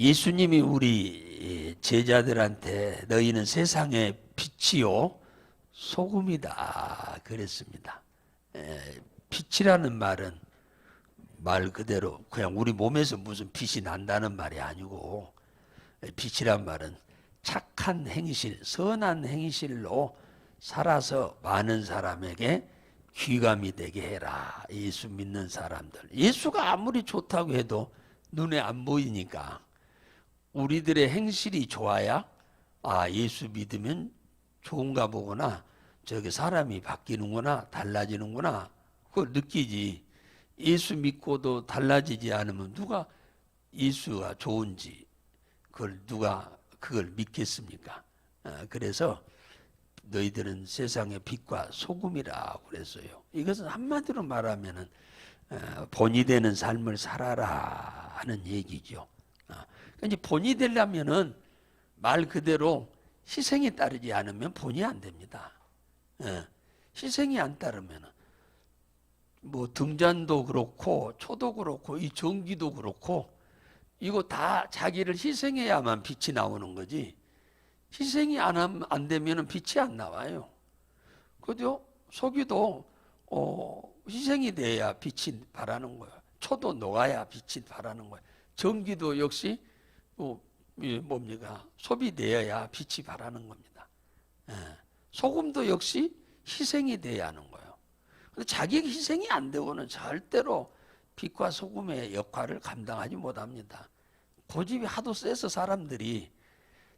예수님이 우리 제자들한테 너희는 세상의 빛이요 소금이다 그랬습니다. 에, 빛이라는 말은 말 그대로 그냥 우리 몸에서 무슨 빛이 난다는 말이 아니고 에, 빛이란 말은 착한 행실, 선한 행실로 살아서 많은 사람에게 귀감이 되게 해라. 예수 믿는 사람들. 예수가 아무리 좋다고 해도 눈에 안 보이니까 우리들의 행실이 좋아야 아 예수 믿으면 좋은가 보구나 저게 사람이 바뀌는구나 달라지는구나 그걸 느끼지 예수 믿고도 달라지지 않으면 누가 예수가 좋은지 그걸 누가 그걸 믿겠습니까? 아, 그래서 너희들은 세상의 빛과 소금이라 그랬어요. 이것은 한마디로 말하면은 어, 본이 되는 삶을 살아라 하는 얘기죠. 아, 그러니까 이제 본이 되려면은 말 그대로 희생이 따르지 않으면 본이 안 됩니다. 예, 희생이 안 따르면은 뭐 등잔도 그렇고 초도 그렇고 이 전기도 그렇고 이거 다 자기를 희생해야만 빛이 나오는 거지. 희생이 안, 함- 안 되면은 빛이 안 나와요. 그죠? 소기도 어, 희생이 돼야 빛이 바라는 거예요. 초도 녹아야 빛이 바라는 거예요. 전기도 역시 뭡니까? 소비되어야 빛이 바라는 겁니다. 예. 소금도 역시 희생이 돼야 하는 거예요. 근데 자기 희생이 안 되고는 절대로 빛과 소금의 역할을 감당하지 못합니다. 고집이 하도 세서 사람들이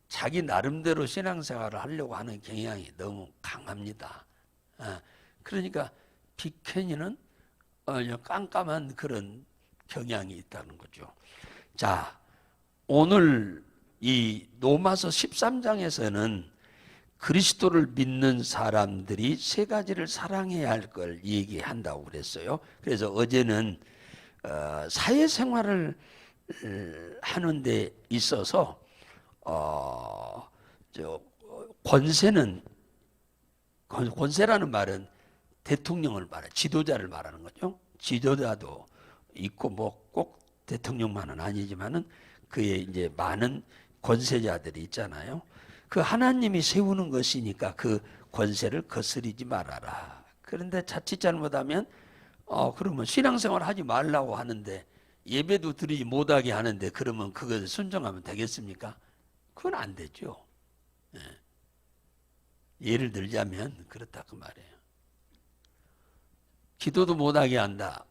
자기 나름대로 신앙생활을 하려고 하는 경향이 너무 강합니다. 어, 그러니까 비케니는 어, 깜깜한 그런 경향이 있다는 거죠. 자, 오늘 이 로마서 13장에서는 그리스도를 믿는 사람들이 세 가지를 사랑해야 할 걸 얘기한다고 그랬어요. 그래서 어제는 어, 사회생활을 어, 하는 데 있어서 어, 저 권세는 권- 권세라는 말은 대통령을 말해 지도자를 말하는 거죠. 지도자도 있고 뭐 꼭 대통령만은 아니지만은 그의 이제 많은 권세자들이 있잖아요. 그 하나님이 세우는 것이니까 그 권세를 거스리지 말아라. 그런데 자칫 잘못하면 어 그러면 신앙생활 하지 말라고 하는데 예배도 드리지 못하게 하는데 그러면 그것을 순종하면 되겠습니까? 그건 안 되죠. 예. 예를 들자면 그렇다 그 말이에요. 기도도 못하게 한다.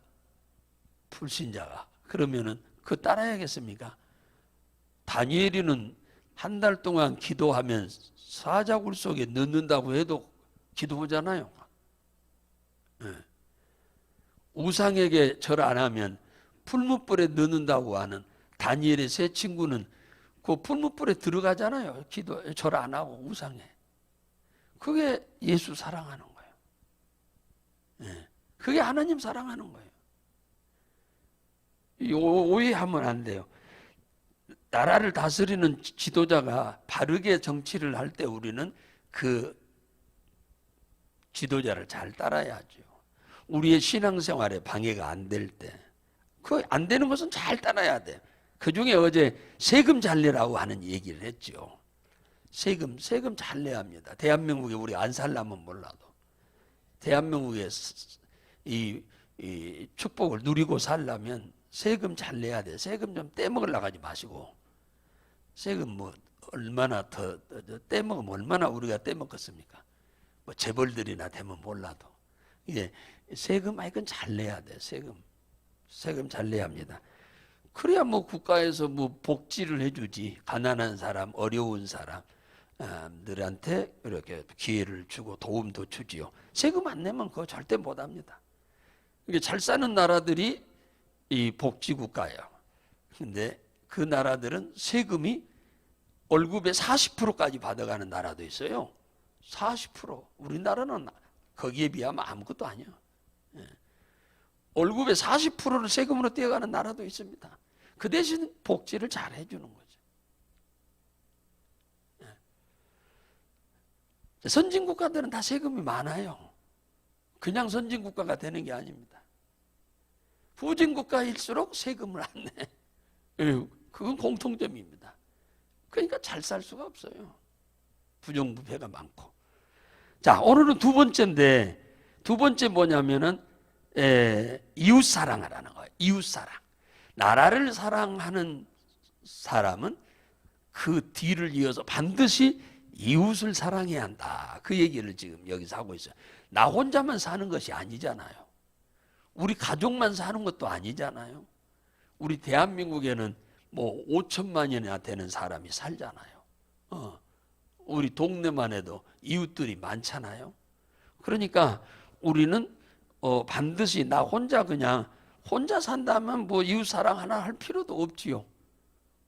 불신자가. 그러면은 그 따라야겠습니까? 다니엘이는 한 달 동안 기도하면 사자굴 속에 넣는다고 해도 기도하잖아요. 예. 우상에게 절 안 하면 풀무불에 넣는다고 하는 다니엘의 세 친구는 그 풀무불에 들어가잖아요. 기도 절 안 하고 우상에. 그게 예수 사랑하는 거예요. 예. 그게 하나님 사랑하는 거예요. 오해하면 안 돼요. 나라를 다스리는 지- 지도자가 바르게 정치를 할 때 우리는 그 지도자를 잘 따라야죠. 우리의 신앙생활에 방해가 안 될 때. 그 안 되는 것은 잘 따라야 돼. 그 중에 어제 세금 잘 내라고 하는 얘기를 했죠. 세금, 세금 잘 내야 합니다. 대한민국에 우리 안 살라면 몰라도. 대한민국에 스- 이, 이 축복을 누리고 살려면 세금 잘 내야 돼. 세금 좀 떼먹으려고 하지 마시고. 세금 뭐 얼마나 더, 떼먹으면 얼마나 우리가 떼먹겠습니까? 뭐 재벌들이나 되면 몰라도. 이게 세금, 아, 이건 잘 내야 돼. 세금. 세금 잘 내야 합니다. 그래야 뭐 국가에서 뭐 복지를 해주지. 가난한 사람, 어려운 사람들한테 이렇게 기회를 주고 도움도 주지요. 세금 안 내면 그거 절대 못 합니다. 이게 잘 사는 나라들이 이 복지 국가예요. 근데 그 나라들은 세금이 월급의 40%까지 받아가는 나라도 있어요. 40%. 우리나라는 거기에 비하면 아무것도 아니야. 예. 월급의 40%를 세금으로 떼어가는 나라도 있습니다. 그 대신 복지를 잘 해주는 거죠. 예. 선진 국가들은 다 세금이 많아요. 그냥 선진 국가가 되는 게 아닙니다. 후진 국가일수록 세금을 안 내. 예, 그건 공통점입니다. 그러니까 잘 살 수가 없어요. 부정부패가 많고. 자, 오늘은 두 번째인데 두 번째 뭐냐면은 에, 이웃 사랑하라는 거예요. 이웃 사랑. 나라를 사랑하는 사람은 그 뒤를 이어서 반드시 이웃을 사랑해야 한다. 그 얘기를 지금 여기서 하고 있어요. 나 혼자만 사는 것이 아니잖아요. 우리 가족만 사는 것도 아니잖아요. 우리 대한민국에는 뭐 5천만이나 되는 사람이 살잖아요. 어, 우리 동네만 해도 이웃들이 많잖아요. 그러니까 우리는 어, 반드시 나 혼자 그냥 혼자 산다면 뭐 이웃 사랑 하나 할 필요도 없지요.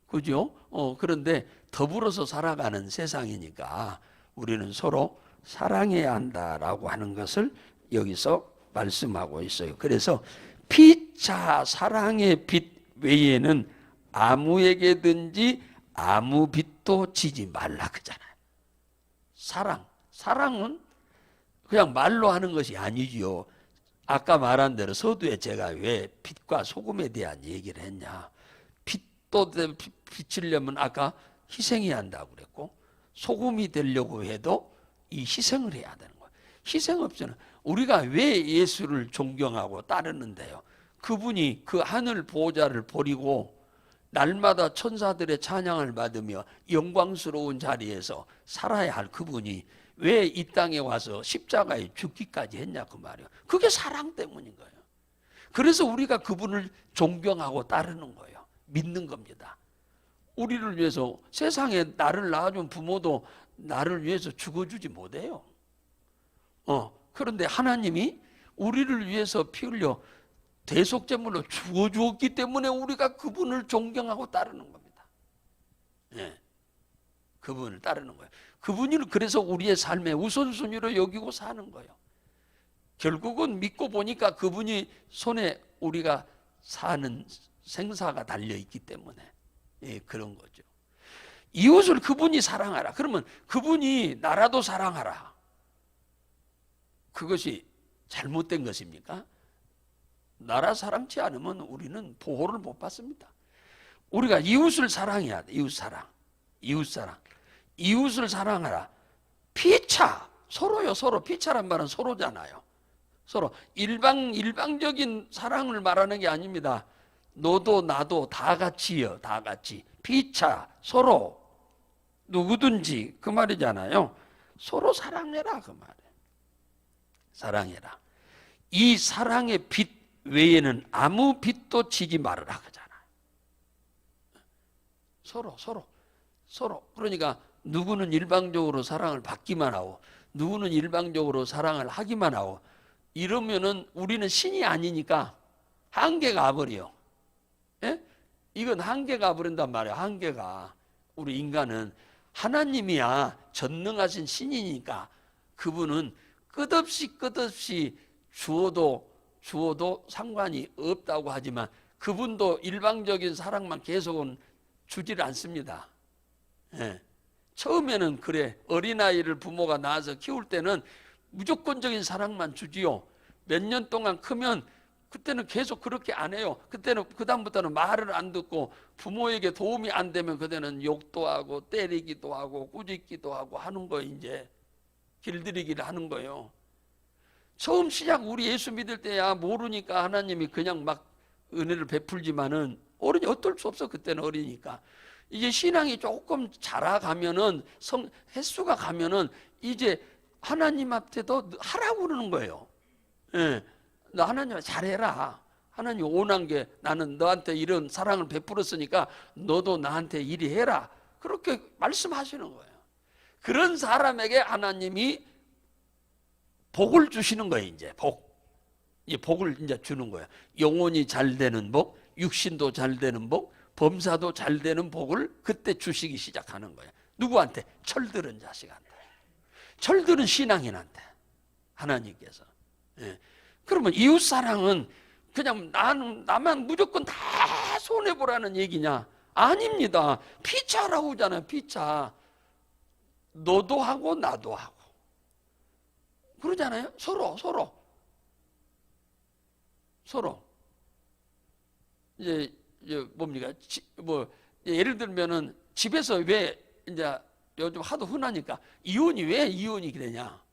그죠? 어, 그런데 더불어서 살아가는 세상이니까 우리는 서로 사랑해야 한다라고 하는 것을 여기서 말씀하고 있어요. 그래서 피차 사랑의 빛 외에는 아무에게든지 아무 빛도 지지 말라 그잖아요. 사랑, 사랑은 그냥 말로 하는 것이 아니지요. 아까 말한 대로 서두에 제가 왜 빛과 소금에 대한 얘기를 했냐. 빛도 비치려면 아까 희생해야 한다고 그랬고 소금이 되려고 해도 이 희생을 해야 되는 거예요. 희생 없이는 우리가 왜 예수를 존경하고 따르는데요. 그분이 그 하늘 보호자를 버리고 날마다 천사들의 찬양을 받으며 영광스러운 자리에서 살아야 할 그분이 왜 이 땅에 와서 십자가에 죽기까지 했냐 그 말이에요. 그게 사랑 때문인 거예요. 그래서 우리가 그분을 존경하고 따르는 거예요. 믿는 겁니다. 우리를 위해서 세상에 나를 낳아준 부모도 나를 위해서 죽어주지 못해요. 어, 그런데 하나님이 우리를 위해서 피 흘려 대속제물로 죽어주었기 때문에 우리가 그분을 존경하고 따르는 겁니다. 예. 그분을 따르는 거예요. 그분을 그래서 우리의 삶의 우선순위로 여기고 사는 거예요. 결국은 믿고 보니까 그분이 손에 우리가 사는 생사가 달려 있기 때문에 예, 그런 거죠. 이웃을 그분이 사랑하라. 그러면 그분이 나라도 사랑하라. 그것이 잘못된 것입니까? 나라 사랑치 않으면 우리는 보호를 못 받습니다. 우리가 이웃을 사랑해야 돼. 이웃 사랑. 이웃 사랑. 이웃을 사랑하라. 피차. 서로요, 서로. 피차란 말은 서로잖아요. 서로. 일방, 일방적인 사랑을 말하는 게 아닙니다. 너도 나도 다 같이요. 다 같이. 피차. 서로. 누구든지. 그 말이잖아요. 서로 사랑해라. 그 말이에요. 사랑해라. 이 사랑의 빛 외에는 아무 빛도 지지 말으라 그잖아요. 서로 서로 서로 그러니까 누구는 일방적으로 사랑을 받기만 하고 누구는 일방적으로 사랑을 하기만 하고 이러면은 우리는 신이 아니니까 한계가 가버려. 예? 이건 한계가 가버린단 말이야. 한계가 우리 인간은 하나님이야 전능하신 신이니까 그분은 끝없이 끝없이 주어도 주어도 상관이 없다고 하지만 그분도 일방적인 사랑만 계속은 주지를 않습니다. 예. 처음에는 그래 어린아이를 부모가 낳아서 키울 때는 무조건적인 사랑만 주지요. 몇 년 동안 크면 그때는 계속 그렇게 안 해요. 그때는 그다음부터는 말을 안 듣고 부모에게 도움이 안 되면 그때는 욕도 하고 때리기도 하고 꾸짖기도 하고 하는 거 이제 길들이기를 하는 거예요. 처음 시작 우리 예수 믿을 때야 모르니까 하나님이 그냥 막 은혜를 베풀지만은 어른이 어떨 수 없어 그때는 어리니까 이제 신앙이 조금 자라가면은 성 횟수가 가면은 이제 하나님 앞에도 하라고 그러는 거예요. 예, 너 하나님 잘해라. 하나님 원한 게 나는 너한테 이런 사랑을 베풀었으니까 너도 나한테 이리 해라. 그렇게 말씀하시는 거예요. 그런 사람에게 하나님이 복을 주시는 거예요, 이제 복. 이 복을 이제 주는 거예요. 영혼이 잘 되는 복, 육신도 잘 되는 복, 범사도 잘 되는 복을 그때 주시기 시작하는 거예요. 누구한테? 철들은 자식한테. 철들은 신앙인한테. 하나님께서. 예. 그러면 이웃 사랑은 그냥 나는 나만 무조건 다 손해 보라는 얘기냐? 아닙니다. 피차라고 하잖아요. 피차. 너도 하고 나도 하고. 그러잖아요. 서로 서로 서로 이제, 이제 뭡니까? 지- 뭐 예를 들면은 집에서 왜 이제 요즘 하도 흔하니까 이혼이 왜 이혼이 되냐?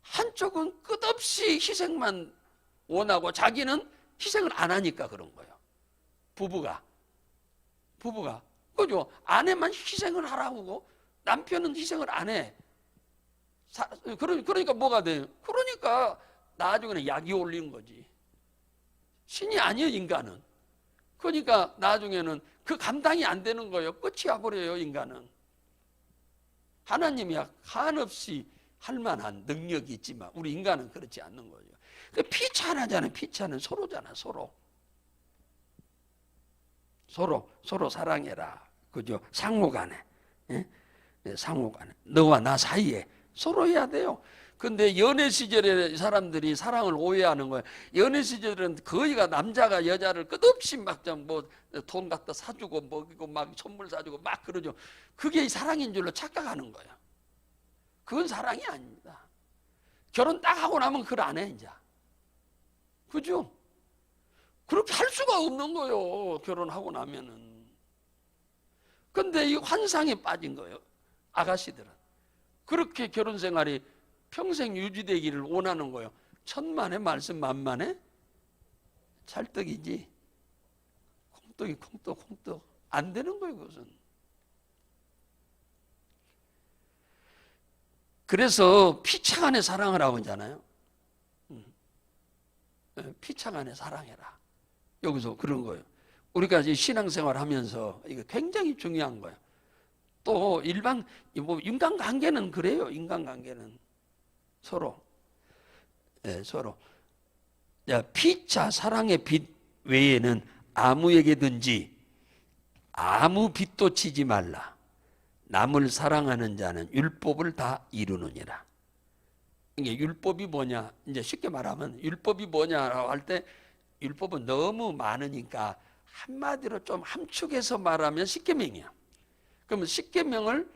한쪽은 끝없이 희생만 원하고 자기는 희생을 안 하니까 그런 거예요. 부부가 부부가 그죠? 아내만 희생을 하라고 남편은 희생을 안 해. 그러니까 뭐가 돼요? 그러니까 나중에는 약이 올리는 거지. 신이 아니에요 인간은. 그러니까 나중에는 그 감당이 안 되는 거예요. 끝이 와버려요 인간은. 하나님이야 한없이 할 만한 능력이 있지만 우리 인간은 그렇지 않는 거죠. 그 피차나잖아요. 피차는 서로잖아 서로. 서로 서로 사랑해라. 그죠? 상호간에. 예? 예, 상호간에. 너와 나 사이에 서로 해야 돼요. 근데 연애 시절에 사람들이 사랑을 오해하는 거예요. 연애 시절은 거의가 남자가 여자를 끝없이 막뭐돈 갖다 사주고 먹이고 막 선물 사주고 막 그러죠. 그게 사랑인 줄로 착각하는 거예요. 그건 사랑이 아닙니다. 결혼 딱 하고 나면 그걸 안 해, 이제. 그죠? 그렇게 할 수가 없는 거예요. 결혼하고 나면은. 근데 이 환상에 빠진 거예요. 아가씨들은. 그렇게 결혼 생활이 평생 유지되기를 원하는 거예요. 천만의 말씀 만만에 찰떡이지. 콩떡이 콩떡 콩떡 안 되는 거예요, 그것은. 그래서 피창 안에 사랑을 하고 있잖아요. 음. 예, 피창 안에 사랑해라. 여기서 그런 거예요. 우리가 이제 신앙생활 하면서 이거 굉장히 중요한 거예요. 또 일반 뭐 인간 관계는 그래요. 인간 관계는 서로 네, 서로 자, 피차 사랑의 빛 외에는 아무에게든지 아무 빛도 치지 말라. 남을 사랑하는 자는 율법을 다 이루느니라. 이게 율법이 뭐냐? 이제 쉽게 말하면 율법이 뭐냐라고 할 때 율법은 너무 많으니까 한마디로 좀 함축해서 말하면 십계명이야. 그러면 십계명을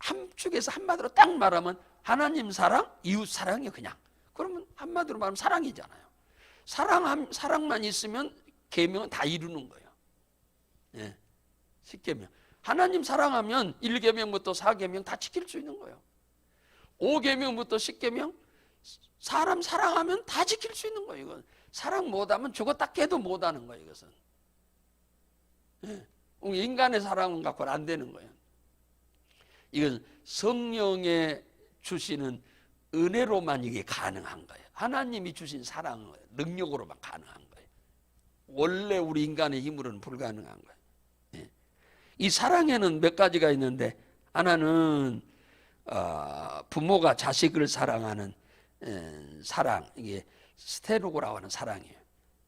함축해서 한마디로 딱 말하면 하나님 사랑, 이웃 사랑이 그냥. 그러면 한마디로 말하면 사랑이잖아요. 사랑 사랑만 있으면 계명은 다 이루는 거예요. 예. 십계명. 하나님 사랑하면 1계명부터 4계명 다 지킬 수 있는 거예요. 5계명부터 10계명 사람 사랑하면 다 지킬 수 있는 거예요. 이건 사랑 못하면 죽었다 깨도 못하는 거예요. 이것은 예. 인간의 사랑은 갖고는 안 되는 거예요. 이건 성령의 주시는 은혜로만 이게 가능한 거예요. 하나님이 주신 사랑은 능력으로만 가능한 거예요. 원래 우리 인간의 힘으로는 불가능한 거예요. 예. 이 사랑에는 몇 가지가 있는데 하나는 어, 부모가 자식을 사랑하는 에, 사랑 이게 스테로고라고 하는 사랑이에요.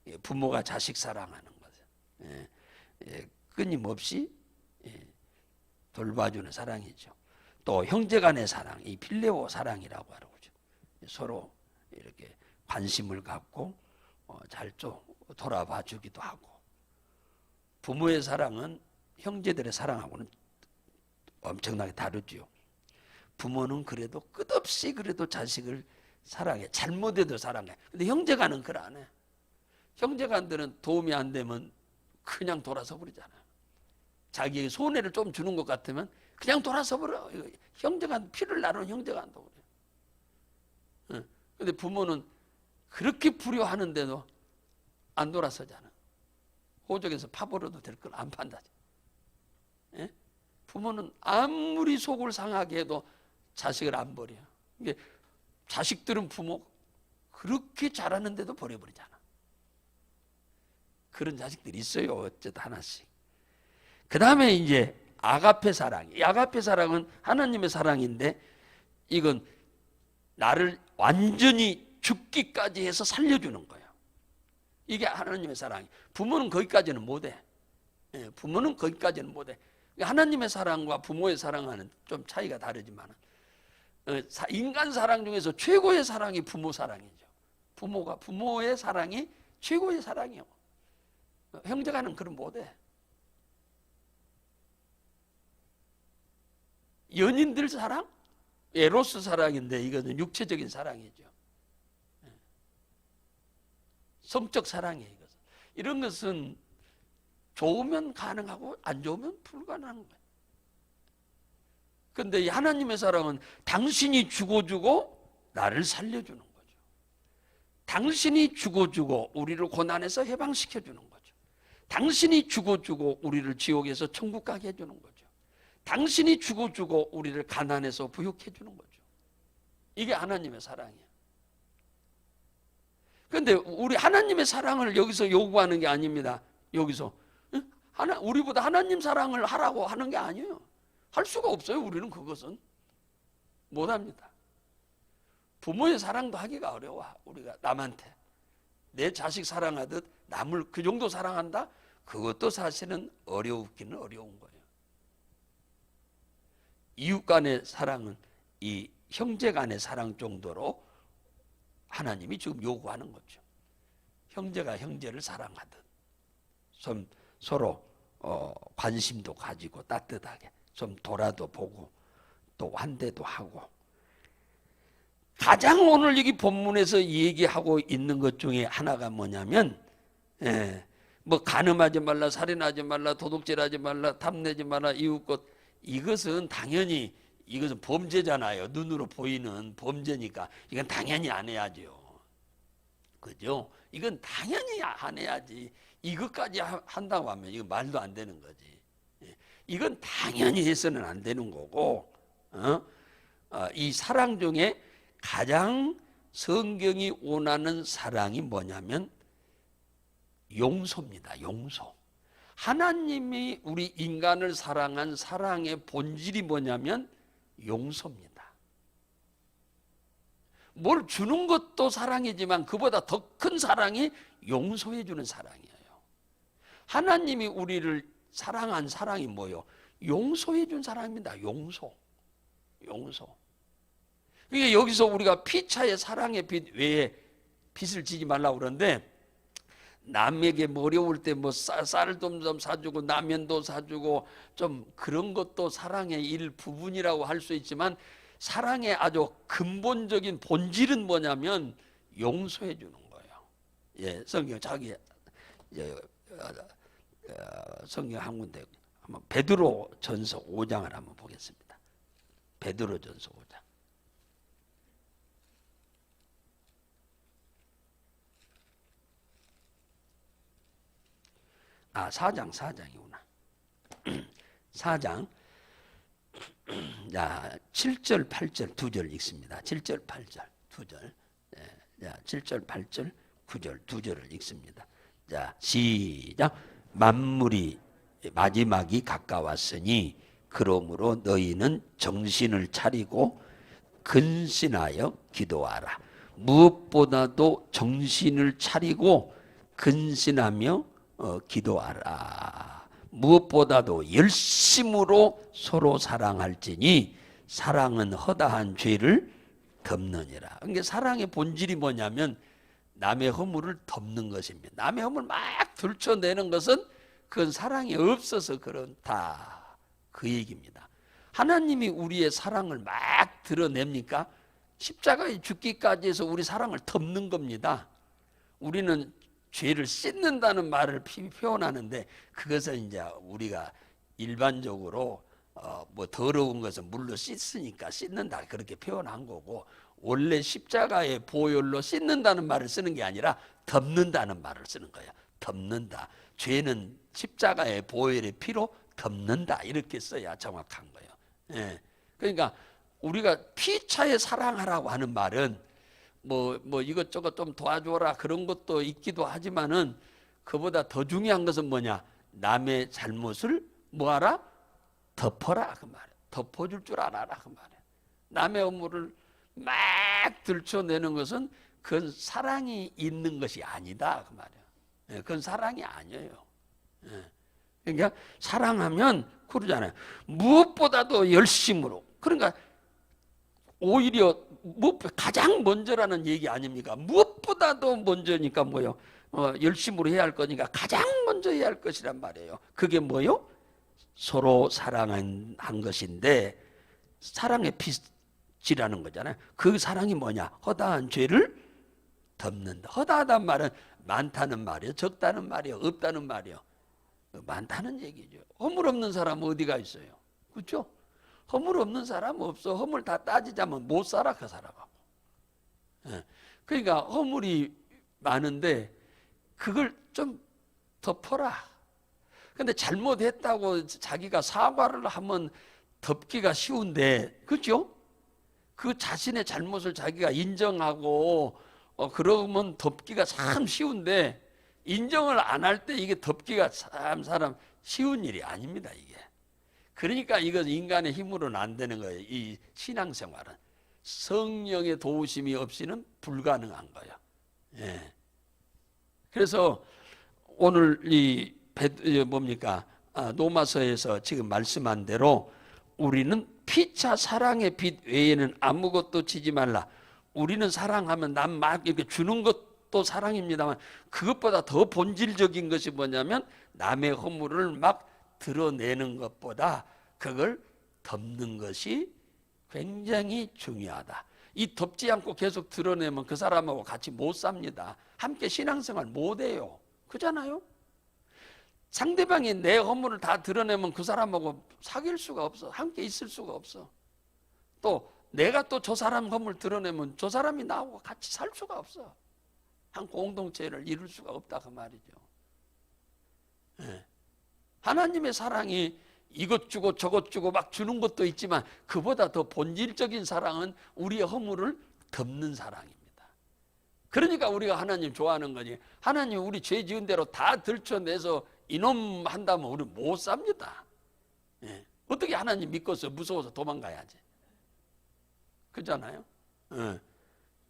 예, 부모가 자식 사랑하는 거죠. 예, 예, 끊임없이 예, 돌봐주는 사랑이죠. 또 형제 간의 사랑, 이 필레오 사랑이라고 하는 거죠. 서로 이렇게 관심을 갖고 어, 잘좀 돌아봐 주기도 하고 부모의 사랑은 형제들의 사랑하고는 엄청나게 다르죠. 부모는 그래도 끝없이 그래도 자식을 사랑해. 잘못해도 사랑해. 근데 형제간은 그걸 안 해. 형제간들은 도움이 안 되면 그냥 돌아서 버리잖아. 자기에게 손해를 좀 주는 것 같으면 그냥 돌아서 버려. 형제간 피를 나누는 형제간도 그래. 근데 부모는 그렇게 불효하는데도 안 돌아서잖아. 호적에서 파버려도 될 걸 안 판다지. 예? 부모는 아무리 속을 상하게 해도 자식을 안 버려. 이게 자식들은 부모 그렇게 잘하는데도 버려버리잖아. 그런 자식들이 있어요. 어쨌든 하나씩. 그 다음에 이제 아가페 사랑. 이 아가페 사랑은 하나님의 사랑인데 이건 나를 완전히 죽기까지 해서 살려주는 거예요. 이게 하나님의 사랑이. 부모는 거기까지는 못해. 예, 부모는 거기까지는 못해. 하나님의 사랑과 부모의 사랑과는 좀 차이가 다르지만 어, 인간 사랑 중에서 최고의 사랑이 부모 사랑이죠. 부모가 부모의 사랑이 최고의 사랑이요. 어, 형제가는 그런 못해. 연인들 사랑? 에로스 사랑인데 이거는 육체적인 사랑이죠. 예. 성적 사랑이에요. 이것은. 이런 것은 좋으면 가능하고 안 좋으면 불가능한 거예요. 근데 이 하나님의 사랑은 당신이 죽어주고 나를 살려주는 거죠. 당신이 죽어주고 우리를 고난에서 해방시켜 주는 거죠. 당신이 죽어주고 우리를 지옥에서 천국 가게 해주는 거죠. 당신이 죽어주고 우리를 가난에서 부욕해 주는 거죠. 이게 하나님의 사랑이에요. 근데 우리 하나님의 사랑을 여기서 요구하는 게 아닙니다. 여기서 응? 하나 우리보다 하나님 사랑을 하라고 하는 게 아니에요. 할 수가 없어요. 우리는 그것은 못 합니다. 부모의 사랑도 하기가 어려워. 우리가 남한테 내 자식 사랑하듯 남을 그 정도 사랑한다? 그것도 사실은 어려우기는 어려운 거예요. 이웃 간의 사랑은 이 형제 간의 사랑 정도로 하나님이 지금 요구하는 거죠. 형제가 형제를 사랑하듯 좀 서로 어, 관심도 가지고 따뜻하게 좀 돌아도 보고 또 환대도 하고 가장 오늘 여기 본문에서 얘기하고 있는 것 중에 하나가 뭐냐면 예, 뭐 간음하지 말라 살인하지 말라 도둑질하지 말라 탐내지 말라 이웃 것 이것은 당연히 이것은 범죄잖아요. 눈으로 보이는 범죄니까. 이건 당연히 안 해야죠. 그죠? 이건 당연히 안 해야지. 이것까지 하- 한다고 하면 이거 말도 안 되는 거지. 예, 이건 당연히 해서는 안 되는 거고 어? 어, 이 사랑 중에 가장 성경이 원하는 사랑이 뭐냐면 용서입니다. 용서. 하나님이 우리 인간을 사랑한 사랑의 본질이 뭐냐면 용서입니다. 뭘 주는 것도 사랑이지만 그보다 더 큰 사랑이 용서해 주는 사랑이에요. 하나님이 우리를 사랑한 사랑이 뭐요? 용서해 준 사랑입니다. 용서. 용서. 그게 여기서 우리가 피차의 사랑의 빛 외에 빚을 지지 말라고 그러는데 남에게 뭐 어려울 때 뭐 쌀을 좀 사주고 라면도 사주고 좀 그런 것도 사랑의 일부분이라고 할 수 있지만 사랑의 아주 근본적인 본질은 뭐냐면 용서해 주는 거예요. 예, 성경 자기 예, 어, 어, 성경 한 군데 한번 베드로 전서 5장을 한번 보겠습니다. 베드로 전서 5장. 아, 4장, 4장이구나. 4장. 자, 7절, 8절 두 절 읽습니다. 7절, 8절 두 절. 예, 자, 7절, 8절, 9절 두 절을 읽습니다. 자, 시작. 만물이 마지막이 가까웠으니 그러므로 너희는 정신을 차리고 근신하여 기도하라. 무엇보다도 정신을 차리고 근신하며 어, 기도하라. 무엇보다도 열심으로 서로 사랑할지니 사랑은 허다한 죄를 덮느니라. 그러니까 사랑의 본질이 뭐냐면 남의 허물을 덮는 것입니다. 남의 허물 막 들춰내는 것은 그건 사랑이 없어서 그렇다. 그 얘기입니다. 하나님이 우리의 사랑을 막 드러냅니까? 십자가에 죽기까지 해서 우리 사랑을 덮는 겁니다. 우리는 죄를 씻는다는 말을 피- 표현하는데 그것은 이제 우리가 일반적으로 어, 뭐 더러운 것은 물로 씻으니까 씻는다 그렇게 표현한 거고 원래 십자가의 보혈로 씻는다는 말을 쓰는 게 아니라 덮는다는 말을 쓰는 거야. 덮는다. 죄는 십자가의 보혈의 피로 덮는다 이렇게 써야 정확한 거예요. 예. 그러니까 우리가 피차에 사랑하라고 하는 말은 뭐, 뭐 이것저것 좀 도와줘라 그런 것도 있기도 하지만은 그보다 더 중요한 것은 뭐냐? 남의 잘못을 뭐하라? 덮어라 그 말이야. 덮어줄 줄 알아라 그 말이야. 남의 업무를 막 들춰내는 것은 그건 사랑이 있는 것이 아니다 그 말이야. 예, 그건 사랑이 아니에요. 예. 그러니까 사랑하면 그러잖아요. 무엇보다도 열심으로. 그러니까 오히려 가장 먼저라는 얘기 아닙니까? 무엇보다도 먼저니까 뭐요? 어, 열심으로 해야 할 거니까 가장 먼저 해야 할 것이란 말이에요. 그게 뭐요? 서로 사랑한 한 것인데 사랑의 빛이라는 거잖아요. 그 사랑이 뭐냐? 허다한 죄를 덮는다. 허다하단 말은 많다는 말이에요. 적다는 말이에요. 없다는 말이에요. 많다는 얘기죠. 허물 없는 사람 어디가 있어요? 그렇죠? 허물 없는 사람 없어. 허물 다 따지자면 못 살아 그 사람하고. 예. 그러니까 허물이 많은데 그걸 좀 덮어라. 근데 잘못했다고 자기가 사과를 하면 덮기가 쉬운데, 그죠? 그 자신의 잘못을 자기가 인정하고, 어, 그러면 덮기가 참 쉬운데, 인정을 안 할 때 이게 덮기가 참 사람 쉬운 일이 아닙니다, 이게. 그러니까 이건 인간의 힘으로는 안 되는 거예요. 이 신앙생활은. 성령의 도우심이 없이는 불가능한 거예요. 예. 그래서 오늘 이 뭡니까 아, 노마서에서 지금 말씀한 대로 우리는 피차 사랑의 빛 외에는 아무것도 지지 말라. 우리는 사랑하면 남 막 이렇게 주는 것도 사랑입니다만 그것보다 더 본질적인 것이 뭐냐면 남의 허물을 막 드러내는 것보다 그걸 덮는 것이 굉장히 중요하다. 이 덮지 않고 계속 드러내면 그 사람하고 같이 못 삽니다. 함께 신앙생활 못 해요. 그잖아요? 상대방이 내 허물을 다 드러내면 그 사람하고 사귈 수가 없어. 함께 있을 수가 없어. 또 내가 또 저 사람 허물 드러내면 저 사람이 나하고 같이 살 수가 없어. 한 공동체를 이룰 수가 없다 그 말이죠. 예. 하나님의 사랑이 이것 주고 저것 주고 막 주는 것도 있지만 그보다 더 본질적인 사랑은 우리의 허물을 덮는 사랑입니다. 그러니까 우리가 하나님 좋아하는 거지. 하나님 우리 죄 지은 대로 다 들춰내서 이놈 한다면 우리 못 삽니다. 예. 어떻게 하나님 믿고서 무서워서 도망가야지. 그잖아요. 예.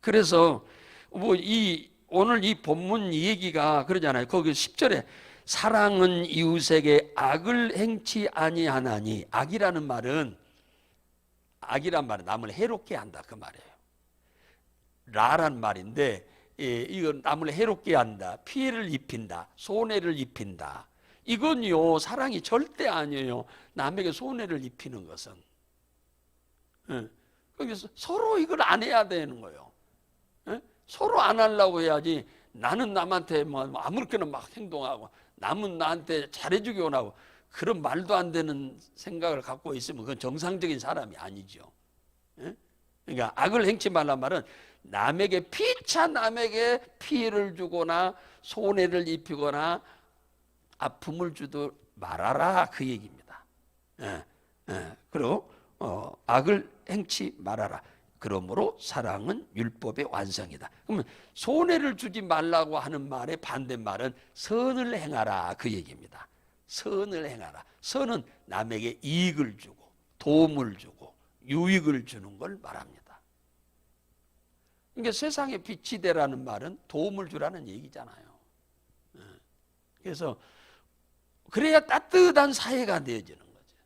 그래서 뭐 이 오늘 이 본문 이 얘기가 그러잖아요. 거기 10절에 사랑은 이웃에게 악을 행치 아니하나니 악이라는 말은 악이란 말은 남을 해롭게 한다 그 말이에요. 라란 말인데 예, 이건 남을 해롭게 한다, 피해를 입힌다, 손해를 입힌다. 이건요 사랑이 절대 아니에요. 남에게 손해를 입히는 것은. 예. 그래서 서로 이걸 안 해야 되는 거예요. 예? 서로 안 하려고 해야지. 나는 남한테 뭐 아무렇게나 막 행동하고 남은 나한테 잘해주기 원하고 그런 말도 안 되는 생각을 갖고 있으면 그건 정상적인 사람이 아니죠. 예? 그러니까 악을 행치 말란 말은 남에게 피차 남에게 피해를 주거나 손해를 입히거나 아픔을 주도 말아라 그 얘기입니다. 예, 예. 그리고 어, 악을 행치 말아라. 그러므로 사랑은 율법의 완성이다. 그러면 손해를 주지 말라고 하는 말의 반대말은 선을 행하라 그 얘기입니다. 선을 행하라. 선은 남에게 이익을 주고 도움을 주고 유익을 주는 걸 말합니다. 그러니까 세상에 빛이 되라는 말은 도움을 주라는 얘기잖아요. 예. 그래서 그래야 따뜻한 사회가 되어지는 거죠.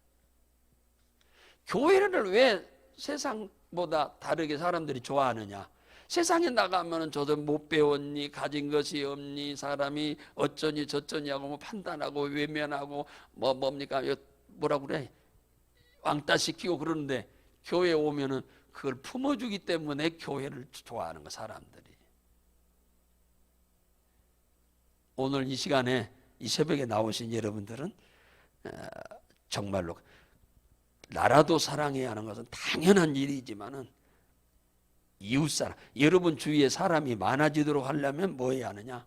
교회를 왜 세상 보다 다르게 사람들이 좋아하느냐? 세상에 나가면은 저도 못 배웠니, 가진 것이 없니, 사람이 어쩌니 저쩌니 하고 뭐 판단하고 외면하고 뭐 뭡니까? 뭐라 그래? 왕따 시키고 그러는데 교회 오면은 그걸 품어주기 때문에 교회를 좋아하는 거 사람들이. 오늘 이 시간에 이 새벽에 나오신 여러분들은 어, 정말로 나라도 사랑해야 하는 것은 당연한 일이지만은 이웃사랑 여러분 주위에 사람이 많아지도록 하려면 뭐 해야 하느냐?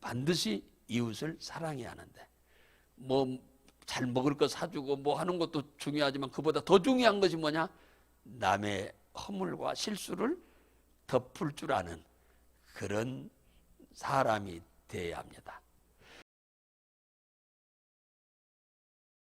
반드시 이웃을 사랑해야 하는데 뭐 잘 먹을 거 사주고 뭐 하는 것도 중요하지만 그보다 더 중요한 것이 뭐냐? 남의 허물과 실수를 덮을 줄 아는 그런 사람이 되어야 합니다.